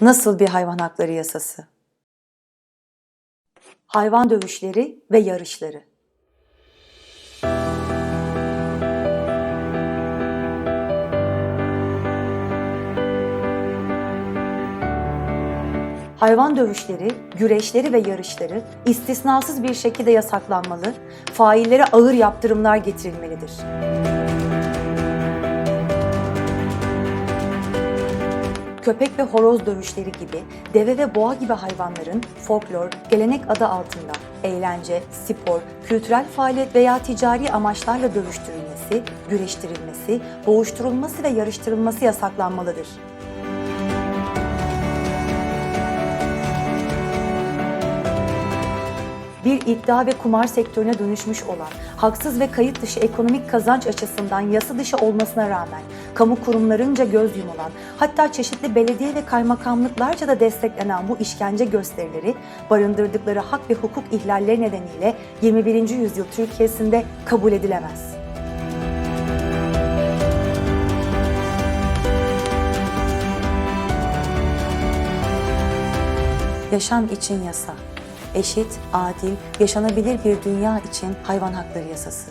Nasıl bir hayvan hakları yasası? Hayvan dövüşleri ve yarışları. Hayvan dövüşleri, güreşleri ve yarışları istisnasız bir şekilde yasaklanmalı, faillere ağır yaptırımlar getirilmelidir. Köpek ve horoz dövüşleri gibi deve ve boğa gibi hayvanların folklor, gelenek adı altında eğlence, spor, kültürel faaliyet veya ticari amaçlarla dövüştürülmesi, güreştirilmesi, boğuşturulması ve yarıştırılması yasaklanmalıdır. Bir iddia ve kumar sektörüne dönüşmüş olan, haksız ve kayıt dışı ekonomik kazanç açısından yasa dışı olmasına rağmen kamu kurumlarınca göz yumulan, hatta çeşitli belediye ve kaymakamlıklarca da desteklenen bu işkence gösterileri barındırdıkları hak ve hukuk ihlalleri nedeniyle 21. yüzyıl Türkiye'sinde kabul edilemez. Yaşam için yasa. Eşit, adil, yaşanabilir bir dünya için hayvan hakları yasası.